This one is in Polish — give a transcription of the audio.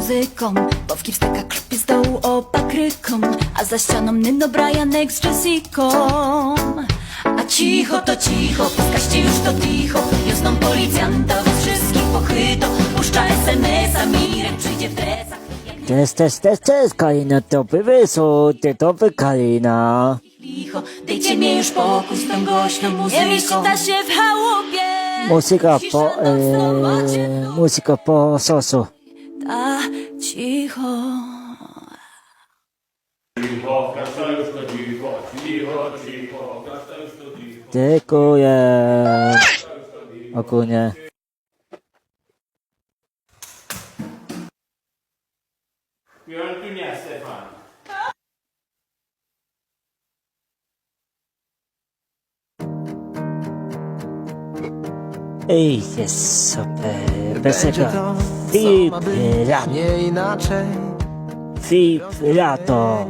muzyką Bo w wsteka klopie z dołu opakryką A za ścianą Nino Brianek z Jessiką A cicho to cicho, puskaście już to ticho Wiosną policjanta was wszystkich pochyto Puszcza SMS-a, Mirek przyjdzie w dresach. Cześć, cześć, cześć, cześć, Kalina, to by wysół, ty to by Kalina. Licho, dejcie mi już pokój z tą głośną muzyką. Nie mieści ta się w chałupie. Muzyka po, e, muzyka po sosu. Cicho Cicho. Dziękuję. Stefan. Ej, jest super. Bez Będzie tego. Co ma być, nie inaczej Fibrato.